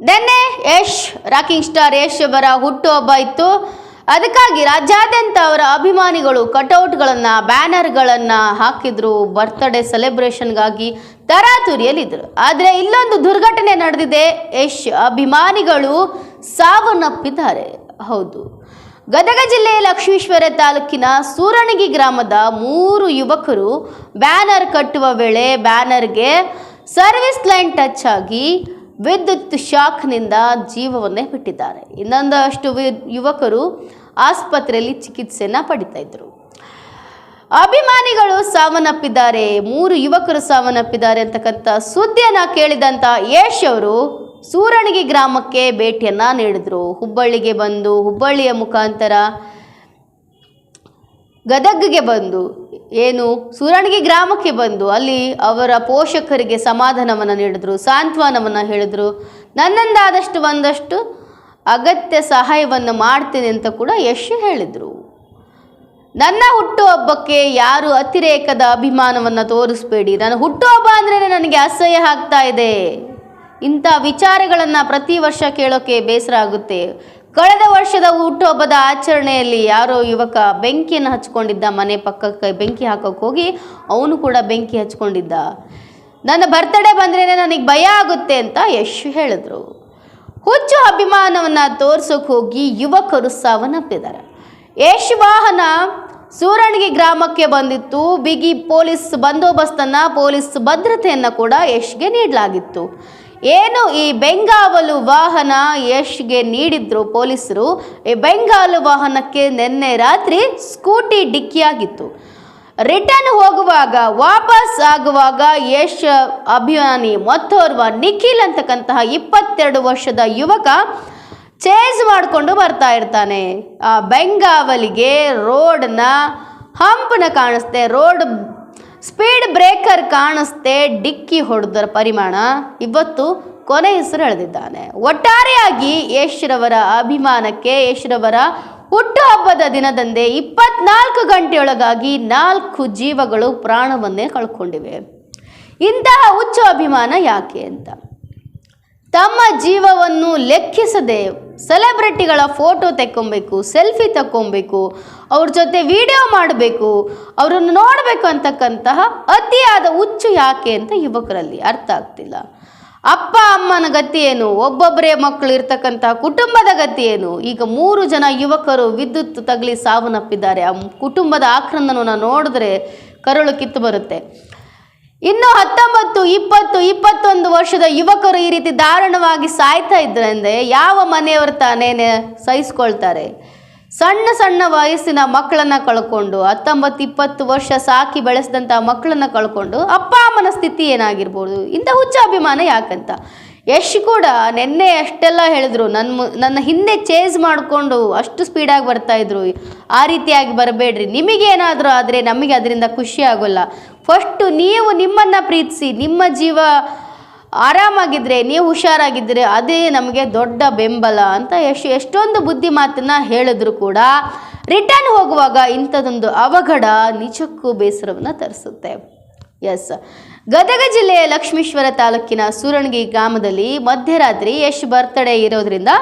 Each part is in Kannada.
ನಿನ್ನೆ ಯಶ್, ರಾಕಿಂಗ್ ಸ್ಟಾರ್ ಯಶ್ ಅವರ ಹುಟ್ಟುಹಬ್ಬ ಇತ್ತು. ಅದಕ್ಕಾಗಿ ರಾಜ್ಯಾದ್ಯಂತ ಅವರ ಅಭಿಮಾನಿಗಳು ಕಟೌಟ್ಗಳನ್ನು, ಬ್ಯಾನರ್ಗಳನ್ನು ಹಾಕಿದ್ರು. ಬರ್ತ್ಡೇ ಸೆಲೆಬ್ರೇಷನ್ಗಾಗಿ ತರಾತುರಿಯಲ್ಲಿದ್ದರು. ಆದರೆ ಇಲ್ಲೊಂದು ದುರ್ಘಟನೆ ನಡೆದಿದೆ. ಯಶ್ ಅಭಿಮಾನಿಗಳು ಸಾವನ್ನಪ್ಪಿದ್ದಾರೆ. ಹೌದು. ಗದಗ ಜಿಲ್ಲೆಯ ಲಕ್ಷ್ಮೀಶ್ವರ ತಾಲೂಕಿನ ಸೂರಣಗಿ ಗ್ರಾಮದ ಮೂರು ಯುವಕರು ಬ್ಯಾನರ್ ಕಟ್ಟುವ ವೇಳೆ ಬ್ಯಾನರ್ಗೆ ಸರ್ವಿಸ್ ಲೈನ್ ಟಚ್ ಆಗಿ ವಿದ್ಯುತ್ ಶಾಕ್ನಿಂದ ಜೀವವನ್ನೇ ಬಿಟ್ಟಿದ್ದಾರೆ. ಇನ್ನೊಂದಷ್ಟು ಯುವಕರು ಆಸ್ಪತ್ರೆಯಲ್ಲಿ ಚಿಕಿತ್ಸೆಯನ್ನು ಪಡಿತಾ ಇದ್ರು. ಅಭಿಮಾನಿಗಳು ಸಾವನ್ನಪ್ಪಿದ್ದಾರೆ. ಮೂರು ಯುವಕರು ಸಾವನ್ನಪ್ಪಿದ್ದಾರೆ ಅಂತಕ್ಕಂಥ ಸುದ್ದಿಯನ್ನು ಕೇಳಿದಂತ ಯಶ್ ಅವರು ಸೂರಣಗಿ ಗ್ರಾಮಕ್ಕೆ ಭೇಟಿಯನ್ನು ನೀಡಿದರು. ಹುಬ್ಬಳ್ಳಿಗೆ ಬಂದು, ಹುಬ್ಬಳ್ಳಿಯ ಮುಖಾಂತರ ಗದಗ್ಗೆ ಬಂದು ಏನು? ಸೂರಣಗಿ ಗ್ರಾಮಕ್ಕೆ ಬಂದು ಅಲ್ಲಿ ಅವರ ಪೋಷಕರಿಗೆ ಸಮಾಧಾನವನ್ನು ನೀಡಿದ್ರು, ಸಾಂತ್ವನವನ್ನು ಹೇಳಿದ್ರು. ನನ್ನಂದಾದಷ್ಟು ಒಂದಷ್ಟು ಅಗತ್ಯ ಸಹಾಯವನ್ನು ಮಾಡ್ತೇನೆ ಅಂತ ಕೂಡ ಯಶ್ ಹೇಳಿದರು. ನನ್ನ ಹುಟ್ಟುಹಬ್ಬಕ್ಕೆ ಯಾರು ಅತಿರೇಕದ ಅಭಿಮಾನವನ್ನು ತೋರಿಸ್ಬೇಡಿ. ನನ್ನ ಹುಟ್ಟುಹಬ್ಬ ಅಂದ್ರೆ ನನಗೆ ಅಸಹ್ಯ ಆಗ್ತಾ ಇದೆ. ಇಂಥ ವಿಚಾರಗಳನ್ನು ಪ್ರತಿ ವರ್ಷ ಕೇಳೋಕ್ಕೆ ಬೇಸರ ಆಗುತ್ತೆ. ಕಳೆದ ವರ್ಷದ ಹುಟ್ಟುಹಬ್ಬದ ಆಚರಣೆಯಲ್ಲಿ ಯಾರೋ ಯುವಕ ಬೆಂಕಿಯನ್ನು ಹಚ್ಕೊಂಡಿದ್ದ ಮನೆ ಪಕ್ಕಕ್ಕೆ ಬೆಂಕಿ ಹಾಕೋಕೆ ಹೋಗಿ ಅವನು ಕೂಡ ಬೆಂಕಿ ಹಚ್ಕೊಂಡಿದ್ದ ನನ್ನ ಬರ್ತಡೇ ಬಂದ್ರೇ ನನಗೆ ಭಯ ಆಗುತ್ತೆ ಅಂತ ಯಶ್ ಹೇಳಿದ್ರು. ಹುಚ್ಚು ಅಭಿಮಾನವನ್ನು ತೋರ್ಸೋಕೆ ಹೋಗಿ ಯುವಕರು ಸಾವನ್ನಪ್ಪಿದ್ದಾರೆ. ಯಶ್ ವಾಹನ ಸೂರಣಗಿ ಗ್ರಾಮಕ್ಕೆ ಬಂದಿತ್ತು. ಬಿಗಿ ಪೊಲೀಸ್ ಬಂದೋಬಸ್ತನ್ನು, ಪೊಲೀಸ್ ಭದ್ರತೆಯನ್ನು ಕೂಡ ಯಶ್ಗೆ ನೀಡಲಾಗಿತ್ತು. ಏನು ಈ ಬೆಂಗಾವಲು ವಾಹನ ಯಶ್ಗೆ ನೀಡಿದ್ರು ಪೊಲೀಸರು? ಈ ಬೆಂಗಾಲು ವಾಹನಕ್ಕೆ ನಿನ್ನೆ ರಾತ್ರಿ ಸ್ಕೂಟಿ ಡಿಕ್ಕಿಯಾಗಿತ್ತು. ರಿಟರ್ನ್ ಹೋಗುವಾಗ ವಾಪಸ್ ಆಗುವಾಗ ಯಶ್ ಅಭಿಮಾನಿ ಮತ್ತೋರ್ವ ನಿಖಿಲ್ ಅಂತಕ್ಕಂತಹ ಇಪ್ಪತ್ತೆರಡು ವರ್ಷದ ಯುವಕ ಚೇಂಜ್ ಮಾಡಿಕೊಂಡು ಬರ್ತಾ ಇರ್ತಾನೆ. ಆ ಬೆಂಗಾವಲಿಗೆ ರೋಡ್ನ ಹಂಪನ ಕಾಣಿಸ್ತೆ, ರೋಡ್ ಸ್ಪೀಡ್ ಬ್ರೇಕರ್ ಕಾಣಿಸ್ತೆ ಡಿಕ್ಕಿ ಹೊಡೆದರ ಪರಿಮಾಣ. ಇವತ್ತು ಕೊನೆ ಹೆಸರು ಎಳೆದಿದ್ದಾನೆ. ಒಟ್ಟಾರೆಯಾಗಿ ಯಶ್ರವರ ಅಭಿಮಾನಕ್ಕೆ ಯಶ್ರವರ ಹುಟ್ಟುಹಬ್ಬದ ದಿನದಂದೇ ಇಪ್ಪತ್ನಾಲ್ಕು ಗಂಟೆಯೊಳಗಾಗಿ ನಾಲ್ಕು ಜೀವಗಳು ಪ್ರಾಣವನ್ನೇ ಕಳ್ಕೊಂಡಿವೆ. ಇಂತಹ ಹುಚ್ಚು ಅಭಿಮಾನ ಯಾಕೆ ಅಂತ. ತಮ್ಮ ಜೀವವನ್ನು ಲೆಕ್ಕಿಸದೆ ಸೆಲೆಬ್ರಿಟಿಗಳ ಫೋಟೋ ತೆಕ್ಕೊಬೇಕು ಸೆಲ್ಫಿ ತಕ್ಕೊಬೇಕು, ಅವ್ರ ಜೊತೆ ವಿಡಿಯೋ ಮಾಡಬೇಕು, ಅವರನ್ನು ನೋಡಬೇಕು ಅಂತಕ್ಕಂತಹ ಅತಿಯಾದ ಹುಚ್ಚು ಯಾಕೆ ಅಂತ ಯುವಕರಲ್ಲಿ ಅರ್ಥ ಆಗ್ತಿಲ್ಲ. ಅಪ್ಪ, ಅಮ್ಮನ ಗತಿ ಏನು? ಒಬ್ಬೊಬ್ಬರೇ ಮಕ್ಕಳು ಇರ್ತಕ್ಕಂತಹ ಕುಟುಂಬದ ಗತಿ ಏನು? ಈಗ ಮೂರು ಜನ ಯುವಕರು ವಿದ್ಯುತ್ ತಗಲಿ ಸಾವನ್ನಪ್ಪಿದ್ದಾರೆ ಆ ಕುಟುಂಬದ ಆಕ್ರಂದನವನ್ನು ನೋಡಿದ್ರೆ ಕರುಳು ಕಿತ್ತು ಬರುತ್ತೆ. ಇನ್ನು ಹತ್ತೊಂಬತ್ತು, ಇಪ್ಪತ್ತು, ಇಪ್ಪತ್ತೊಂದು ವರ್ಷದ ಯುವಕರು ಈ ರೀತಿ ದಾರುಣವಾಗಿ ಸಾಯ್ತಾ ಇದ್ರಂದ್ರೆ ಯಾವ ಮನೆಯವರು ತಾನೇ ಸಹಿಸ್ಕೊಳ್ತಾರೆ? ಸಣ್ಣ ಸಣ್ಣ ವಯಸ್ಸಿನ ಮಕ್ಕಳನ್ನ ಕಳ್ಕೊಂಡು, ಹತ್ತೊಂಬತ್ತು, ಇಪ್ಪತ್ತು ವರ್ಷ ಸಾಕಿ ಬೆಳೆಸಿದಂಥ ಮಕ್ಕಳನ್ನ ಕಳ್ಕೊಂಡು ಅಪ್ಪ, ಅಮ್ಮನ ಸ್ಥಿತಿ ಏನಾಗಿರ್ಬೋದು? ಇಂಥ ಹುಚ್ಚಾಭಿಮಾನ ಯಾಕಂತ? ಯಶ್ ಕೂಡ ನಿನ್ನೆ ಅಷ್ಟೆಲ್ಲ ಹೇಳಿದ್ರು ನನ್ನ ನನ್ನ ಹಿಂದೆ ಚೇಸ್ ಮಾಡಿಕೊಂಡು ಅಷ್ಟು ಸ್ಪೀಡಾಗಿ ಬರ್ತಾ ಇದ್ರು. ಆ ರೀತಿಯಾಗಿ ಬರಬೇಡ್ರಿ. ನಿಮಗೇನಾದರೂ ಆದರೆ ನಮಗೆ ಅದರಿಂದ ಖುಷಿ ಆಗೋಲ್ಲ. ಫಸ್ಟು ನೀವು ನಿಮ್ಮನ್ನು ಪ್ರೀತಿಸಿ, ನಿಮ್ಮ ಜೀವ ಆರಾಮಾಗಿದ್ದರೆ ನೀವು ಹುಷಾರಾಗಿದ್ದರೆ ಅದೇ ನಮಗೆ ದೊಡ್ಡ ಬೆಂಬಲ ಅಂತ ಎಷ್ಟು, ಎಷ್ಟೊಂದು ಬುದ್ಧಿ ಮಾತನ್ನು ಹೇಳಿದ್ರು ಕೂಡ ರಿಟರ್ನ್ ಹೋಗುವಾಗ ಇಂಥದೊಂದು ಅವಘಡ ನಿಜಕ್ಕೂ ಬೇಸರವನ್ನು ತರಿಸುತ್ತೆ. ಎಸ್ ಗದಗ ಜಿಲ್ಲೆಯ ಲಕ್ಷ್ಮೀಶ್ವರ ತಾಲೂಕಿನ ಸೂರಣಗಿ ಗ್ರಾಮದಲ್ಲಿ ಮಧ್ಯರಾತ್ರಿ ಯಶ್ ಬರ್ತ್ಡೇ ಇರೋದ್ರಿಂದ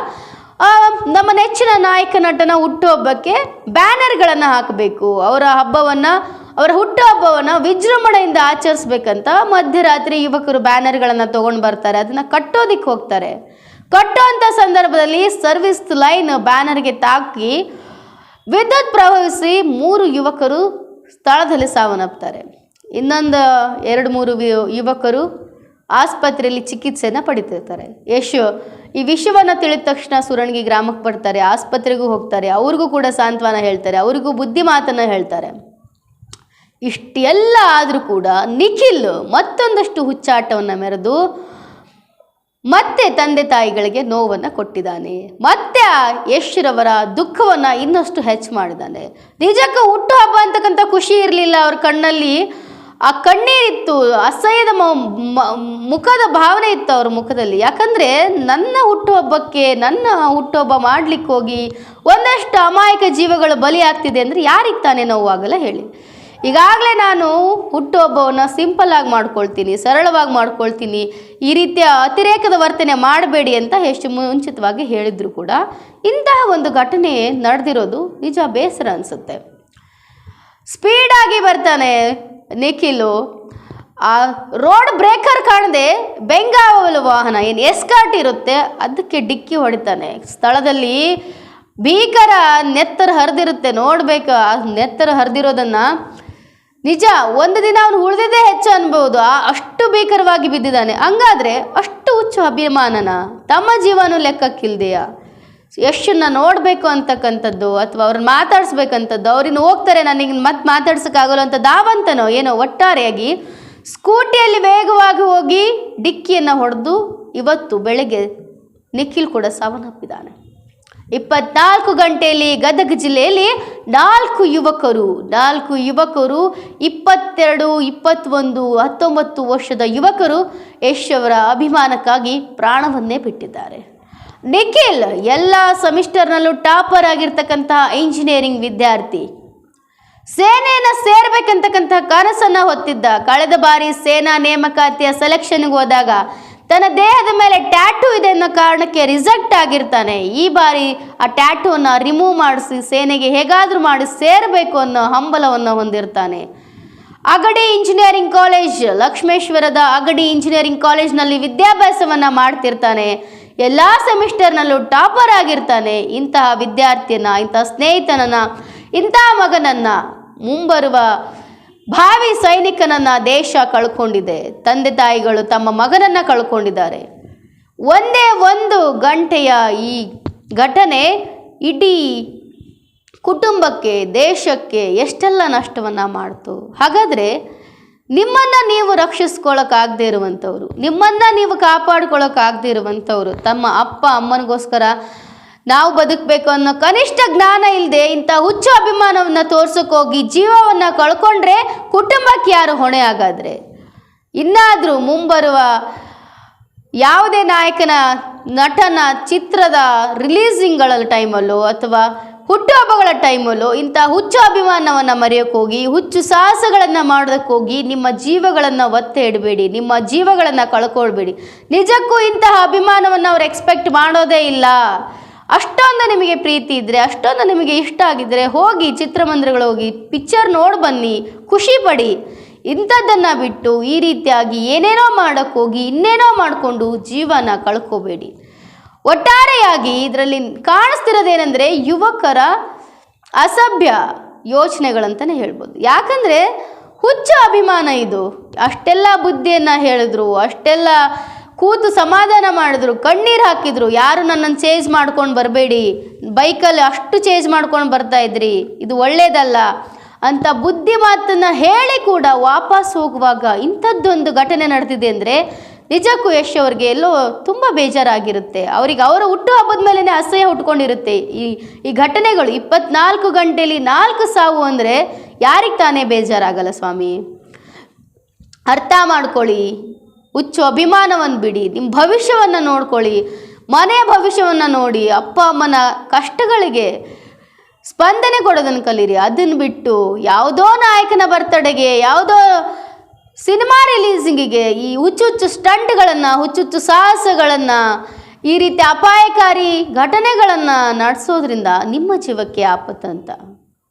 ನಮ್ಮ ನೆಚ್ಚಿನ ನಾಯಕ ನಟನ ಹುಟ್ಟುಹಬ್ಬಕ್ಕೆ ಬ್ಯಾನರ್ಗಳನ್ನು ಹಾಕಬೇಕು. ಅವರ ಹಬ್ಬವನ್ನು, ಅವರ ಹುಟ್ಟುಹಬ್ಬವನ್ನು ವಿಜೃಂಭಣೆಯಿಂದ ಆಚರಿಸ್ಬೇಕಂತ ಮಧ್ಯರಾತ್ರಿ ಯುವಕರು ಬ್ಯಾನರ್ಗಳನ್ನು ತೊಗೊಂಡು ಬರ್ತಾರೆ. ಅದನ್ನು ಕಟ್ಟೋದಿಕ್ಕೆ ಹೋಗ್ತಾರೆ. ಕಟ್ಟುವಂಥ ಸಂದರ್ಭದಲ್ಲಿ ಸರ್ವಿಸ್ ಲೈನ್ ಬ್ಯಾನರ್ಗೆ ತಾಕಿ ವಿದ್ಯುತ್ ಪ್ರವಹಿಸಿ ಮೂರು ಯುವಕರು ಸ್ಥಳದಲ್ಲಿ ಸಾವನ್ನಪ್ತಾರೆ. ಇನ್ನೊಂದು, ಎರಡು, ಮೂರು ಯುವಕರು ಆಸ್ಪತ್ರೆಯಲ್ಲಿ ಚಿಕಿತ್ಸೆಯನ್ನು ಪಡಿತಿರ್ತಾರೆ. ಯಶು ಈ ವಿಷಯವನ್ನು ತಿಳಿದ ತಕ್ಷಣ ಸುರಣ್ಗಿ ಗ್ರಾಮಕ್ಕೆ ಬರ್ತಾರೆ. ಆಸ್ಪತ್ರೆಗೂ ಹೋಗ್ತಾರೆ. ಅವ್ರಿಗೂ ಕೂಡ ಸಾಂತ್ವನ ಹೇಳ್ತಾರೆ. ಅವ್ರಿಗೂ ಬುದ್ಧಿ ಮಾತನ್ನು ಹೇಳ್ತಾರೆ. ಇಷ್ಟೆಲ್ಲ ಆದರೂ ಕೂಡ ನಿಖಿಲ್ ಮತ್ತೊಂದಷ್ಟು ಹುಚ್ಚಾಟವನ್ನು ಮೆರೆದು ಮತ್ತೆ ತಂದೆ ತಾಯಿಗಳಿಗೆ ನೋವನ್ನು ಕೊಟ್ಟಿದ್ದಾನೆ. ಮತ್ತೆ ಯಶ್ರವರ ದುಃಖವನ್ನು ಇನ್ನಷ್ಟು ಹೆಚ್ಚು ಮಾಡಿದ್ದಾನೆ. ನಿಜಕ್ಕೂ ಹುಟ್ಟುಹಬ್ಬ ಅಂತಕ್ಕಂಥ ಖುಷಿ ಇರಲಿಲ್ಲ. ಅವ್ರ ಕಣ್ಣಲ್ಲಿ ಆ ಕಣ್ಣೀರಿತ್ತು, ಅಸಹ್ಯದ ಮುಖದ ಭಾವನೆ ಇತ್ತು ಅವ್ರ ಮುಖದಲ್ಲಿ. ಯಾಕಂದರೆ ನನ್ನ ಹುಟ್ಟುಹಬ್ಬಕ್ಕೆ, ನನ್ನ ಹುಟ್ಟುಹಬ್ಬ ಮಾಡ್ಲಿಕ್ಕೆ ಹೋಗಿ ಒಂದಷ್ಟು ಅಮಾಯಕ ಜೀವಗಳು ಬಲಿ ಆಗ್ತಿದೆ ಅಂದರೆ ಯಾರಿಗೆ ತಾನೇ ನೋವಾಗಲ್ಲ ಹೇಳಿ. ಈಗಾಗಲೇ ನಾನು ಹುಟ್ಟುಹಬ್ಬವನ್ನು ಸಿಂಪಲ್ ಆಗಿ ಮಾಡ್ಕೊಳ್ತೀನಿ, ಸರಳವಾಗಿ ಮಾಡ್ಕೊಳ್ತೀನಿ, ಈ ರೀತಿಯ ಅತಿರೇಕದ ವರ್ತನೆ ಮಾಡಬೇಡಿ ಅಂತ ಎಷ್ಟು ಮುಂಚಿತವಾಗಿ ಹೇಳಿದ್ರು ಕೂಡ ಇಂತಹ ಒಂದು ಘಟನೆ ನಡೆದಿರೋದು ನಿಜ ಬೇಸರ ಅನಿಸುತ್ತೆ. ಸ್ಪೀಡಾಗಿ ಬರ್ತಾನೆ. ನಿಖಿಲು, ಆ ರೋಡ್ ಬ್ರೇಕರ್ ಕಾಣದೆ ಬೆಂಗಾವಲು ವಾಹನ, ಏನು ಎಸ್ಕಾಟ್ ಇರುತ್ತೆ, ಅದಕ್ಕೆ ಡಿಕ್ಕಿ ಹೊಡಿತಾನೆ. ಸ್ಥಳದಲ್ಲಿ ಭೀಕರ ನೆತ್ತರ ಹರಿದಿರುತ್ತೆ, ನೋಡ್ಬೇಕು, ಆ ನೆತ್ತರ ಹರಿದಿರೋದನ್ನ. ನಿಜ, ಒಂದು ದಿನ ಅವನು ಉಳಿದಿದ್ದೇ ಹೆಚ್ಚು ಅನ್ಬೋದು, ಆ ಅಷ್ಟು ಭೀಕರವಾಗಿ ಬಿದ್ದಿದ್ದಾನೆ. ಹಂಗಾದ್ರೆ ಅಷ್ಟು ಹುಚ್ಚು ಅಭಿಮಾನನ, ತಮ್ಮ ಜೀವನೂ ಲೆಕ್ಕಕ್ಕಿಲ್ದೆಯಾ? ಯಶನ್ನ ನೋಡಬೇಕು ಅಂತಕ್ಕಂಥದ್ದು ಅಥವಾ ಅವ್ರನ್ನ ಮಾತಾಡಿಸ್ಬೇಕಂಥದ್ದು ಅವ್ರಿಂದ ಹೋಗ್ತಾರೆ, ನನಗೆ ಮತ್ತೆ ಮಾತಾಡ್ಸೋಕ್ಕಾಗಲ್ಲ ಅಂತ ದಾವಂತನೋ ಏನೋ ಒಟ್ಟಾರೆಯಾಗಿ ಸ್ಕೂಟಿಯಲ್ಲಿ ವೇಗವಾಗಿ ಹೋಗಿ ಡಿಕ್ಕಿಯನ್ನು ಹೊಡೆದು ಇವತ್ತು ಬೆಳಗ್ಗೆ ನಿಖಿಲ್ ಕೂಡ ಸಾವನ್ನಪ್ಪಿದ್ದಾನೆ. ಇಪ್ಪತ್ನಾಲ್ಕು ಗಂಟೆಯಲ್ಲಿ ಗದಗ ಜಿಲ್ಲೆಯಲ್ಲಿ ನಾಲ್ಕು ಯುವಕರು ನಾಲ್ಕು ಯುವಕರು, ಇಪ್ಪತ್ತೆರಡು, ಇಪ್ಪತ್ತೊಂದು, ಹತ್ತೊಂಬತ್ತು ವರ್ಷದ ಯುವಕರು ಯಶ್ ಅವರ ಅಭಿಮಾನಕ್ಕಾಗಿ ಪ್ರಾಣವನ್ನೇ ಬಿಟ್ಟಿದ್ದಾರೆ. ನಿಖಿಲ್, ಎಲ್ಲ ಸೆಮಿಸ್ಟರ್ನಲ್ಲೂ ಟಾಪರ್ ಆಗಿರ್ತಕ್ಕಂತಹ ಇಂಜಿನಿಯರಿಂಗ್ ವಿದ್ಯಾರ್ಥಿ. ಸೇನೆಯನ್ನು ಸೇರ್ಬೇಕಂತಕ್ಕಂತಹ ಕನಸನ್ನು ಹೊತ್ತಿದ್ದ ಕಳೆದ ಬಾರಿ ಸೇನಾ ನೇಮಕಾತಿಯ ಸೆಲೆಕ್ಷನ್ಗೆ ಹೋದಾಗ ತನ್ನ ದೇಹದ ಮೇಲೆ ಟ್ಯಾಟೂ ಇದೆ ಅನ್ನೋ ಕಾರಣಕ್ಕೆ ರಿಜೆಕ್ಟ್ ಆಗಿರ್ತಾನೆ. ಈ ಬಾರಿ ಆ ಟ್ಯಾಟೂವನ್ನು ರಿಮೂವ್ ಮಾಡಿಸಿ ಸೇನೆಗೆ ಹೇಗಾದರೂ ಮಾಡಿ ಸೇರಬೇಕು ಅನ್ನೋ ಹಂಬಲವನ್ನು ಹೊಂದಿರ್ತಾನೆ. ಅಗಡಿ ಇಂಜಿನಿಯರಿಂಗ್ ಕಾಲೇಜ್ ಲಕ್ಷ್ಮೇಶ್ವರದ ಅಗಡಿ ಇಂಜಿನಿಯರಿಂಗ್ ಕಾಲೇಜ್ನಲ್ಲಿ ವಿದ್ಯಾಭ್ಯಾಸವನ್ನು ಮಾಡ್ತಿರ್ತಾನೆ. ಎಲ್ಲ ಸೆಮಿಸ್ಟರ್ನಲ್ಲೂ ಟಾಪರ್ ಆಗಿರ್ತಾನೆ. ಇಂತಹ ವಿದ್ಯಾರ್ಥಿಯನ್ನ, ಇಂತಹ ಸ್ನೇಹಿತನನ್ನ, ಇಂತಹ ಮಗನನ್ನ ಮುಂಬರುವ ಭಾವಿ ಸೈನಿಕನನ್ನ ದೇಶ ಕಳ್ಕೊಂಡಿದೆ. ತಂದೆ ತಾಯಿಗಳು ತಮ್ಮ ಮಗನನ್ನ ಕಳ್ಕೊಂಡಿದ್ದಾರೆ. ಒಂದೇ ಒಂದು ಗಂಟೆಯ ಈ ಘಟನೆ ಇಡೀ ಕುಟುಂಬಕ್ಕೆ, ದೇಶಕ್ಕೆ ಎಷ್ಟೆಲ್ಲ ನಷ್ಟವನ್ನು ಮಾಡ್ತು. ಹಾಗಾದರೆ ನಿಮ್ಮನ್ನು ನೀವು ರಕ್ಷಿಸ್ಕೊಳ್ಳೋಕ್ಕಾಗದೇ ಇರುವಂಥವ್ರು, ನಿಮ್ಮನ್ನು ನೀವು ಕಾಪಾಡ್ಕೊಳ್ಳೋಕ್ಕಾಗದೇ ಇರುವಂಥವ್ರು, ತಮ್ಮ ಅಪ್ಪ ಅಮ್ಮನಿಗೋಸ್ಕರ ನಾವು ಬದುಕಬೇಕು ಅನ್ನೋ ಕನಿಷ್ಠ ಜ್ಞಾನ ಇಲ್ಲದೆ ಇಂಥ ಹುಚ್ಚು ಅಭಿಮಾನವನ್ನು ತೋರ್ಸೋಕ್ಕೋಗಿ ಜೀವವನ್ನು ಕಳ್ಕೊಂಡ್ರೆ ಕುಟುಂಬಕ್ಕೆ ಯಾರು ಹೊಣೆ ಆಗಾದ್ರೆ? ಇನ್ನಾದರೂ ಮುಂಬರುವ ಯಾವುದೇ ನಾಯಕನ, ನಟನ, ಚಿತ್ರದ ರಿಲೀಸಿಂಗ್ಗಳ ಟೈಮಲ್ಲೋ ಅಥವಾ ಹುಟ್ಟುಹಬ್ಬಗಳ ಟೈಮಲ್ಲೂ ಇಂಥ ಹುಚ್ಚು ಅಭಿಮಾನವನ್ನು ಮರೆಯೋಕ್ಕೋಗಿ ಹುಚ್ಚು ಸಾಹಸಗಳನ್ನು ಮಾಡೋದಕ್ಕೆ ಹೋಗಿ ನಿಮ್ಮ ಜೀವಗಳನ್ನು ಒತ್ತೆ ಇಡಬೇಡಿ, ನಿಮ್ಮ ಜೀವಗಳನ್ನು ಕಳ್ಕೊಳ್ಬೇಡಿ. ನಿಜಕ್ಕೂ ಇಂತಹ ಅಭಿಮಾನವನ್ನು ಅವ್ರು ಎಕ್ಸ್ಪೆಕ್ಟ್ ಮಾಡೋದೇ ಇಲ್ಲ. ಅಷ್ಟೊಂದು ನಿಮಗೆ ಪ್ರೀತಿ ಇದ್ದರೆ ಅಷ್ಟೊಂದು ನಿಮಗೆ ಇಷ್ಟ ಆಗಿದ್ದರೆ ಹೋಗಿ ಚಿತ್ರಮಂದಿರಗಳು ಹೋಗಿ ಪಿಕ್ಚರ್ ನೋಡಿ ಬನ್ನಿ, ಖುಷಿ ಪಡಿ. ಇಂಥದ್ದನ್ನು ಬಿಟ್ಟು ಈ ರೀತಿಯಾಗಿ ಏನೇನೋ ಮಾಡೋಕ್ಕೋಗಿ ಇನ್ನೇನೋ ಮಾಡಿಕೊಂಡು ಜೀವನ ಕಳ್ಕೋಬೇಡಿ. ಒಟ್ಟಾರೆಯಾಗಿ ಇದರಲ್ಲಿ ಕಾಣಿಸ್ತಿರೋದೇನೆಂದರೆ ಯುವಕರ ಅಸಭ್ಯ ಯೋಚನೆಗಳಂತಲೇ ಹೇಳ್ಬೋದು. ಯಾಕಂದರೆ ಹುಚ್ಚ ಅಭಿಮಾನ ಇದು. ಅಷ್ಟೆಲ್ಲ ಬುದ್ಧಿಯನ್ನು ಹೇಳಿದ್ರು, ಅಷ್ಟೆಲ್ಲ ಕೂತು ಸಮಾಧಾನ ಮಾಡಿದ್ರು, ಕಣ್ಣೀರು ಹಾಕಿದ್ರು, ಯಾರು ನನ್ನನ್ನು ಚೇಂಜ್ ಮಾಡ್ಕೊಂಡು ಬರಬೇಡಿ, ಬೈಕಲ್ಲಿ ಅಷ್ಟು ಚೇಂಜ್ ಮಾಡ್ಕೊಂಡು ಬರ್ತಾ ಇದ್ರಿ, ಇದು ಒಳ್ಳೇದಲ್ಲ ಅಂತ ಬುದ್ಧಿ ಮಾತನ್ನು ಹೇಳಿ ಕೂಡ ವಾಪಸ್ ಹೋಗುವಾಗ ಇಂಥದ್ದೊಂದು ಘಟನೆ ನಡೆದಿದೆ ಅಂದರೆ ನಿಜಕ್ಕೂ ಯಶ್ ಅವ್ರಿಗೆ ಎಲ್ಲೋ ತುಂಬ ಬೇಜಾರಾಗಿರುತ್ತೆ. ಅವರಿಗೆ ಅವರ ಹುಟ್ಟುಹಬ್ಬದ ಮೇಲೇ ಅಸಹ್ಯ ಹುಟ್ಕೊಂಡಿರುತ್ತೆ. ಈ ಈ ಘಟನೆಗಳು ಇಪ್ಪತ್ನಾಲ್ಕು ಗಂಟೆಯಲ್ಲಿ ನಾಲ್ಕು ಸಾವು ಅಂದರೆ ಯಾರಿಗೆ ತಾನೇ ಬೇಜಾರಾಗಲ್ಲ ಸ್ವಾಮಿ? ಅರ್ಥ ಮಾಡ್ಕೊಳ್ಳಿ. ಹುಚ್ಚು ಅಭಿಮಾನವನ್ನು ಬಿಡಿ. ನಿಮ್ಮ ಭವಿಷ್ಯವನ್ನು ನೋಡ್ಕೊಳ್ಳಿ. ಮನೆಯ ಭವಿಷ್ಯವನ್ನು ನೋಡಿ. ಅಪ್ಪ, ಅಮ್ಮನ ಕಷ್ಟಗಳಿಗೆ ಸ್ಪಂದನೆ ಕೊಡೋದನ್ನು ಕಲೀರಿ. ಅದನ್ನು ಬಿಟ್ಟು ಯಾವುದೋ ನಾಯಕನ ಬರ್ತಡೆಗೆ, ಯಾವುದೋ ಸಿನಿಮಾ ರಿಲೀಸಿಂಗಿಗೆ ಈ ಹುಚ್ಚುಚ್ಚು ಸ್ಟಂಟ್ಗಳನ್ನು, ಹುಚ್ಚುಚ್ಚು ಸಾಹಸಗಳನ್ನು ಈ ರೀತಿ ಅಪಾಯಕಾರಿ ಘಟನೆಗಳನ್ನು ನಡೆಸೋದ್ರಿಂದ ನಿಮ್ಮ ಜೀವಕ್ಕೆ ಆಪತ್ತಂತ.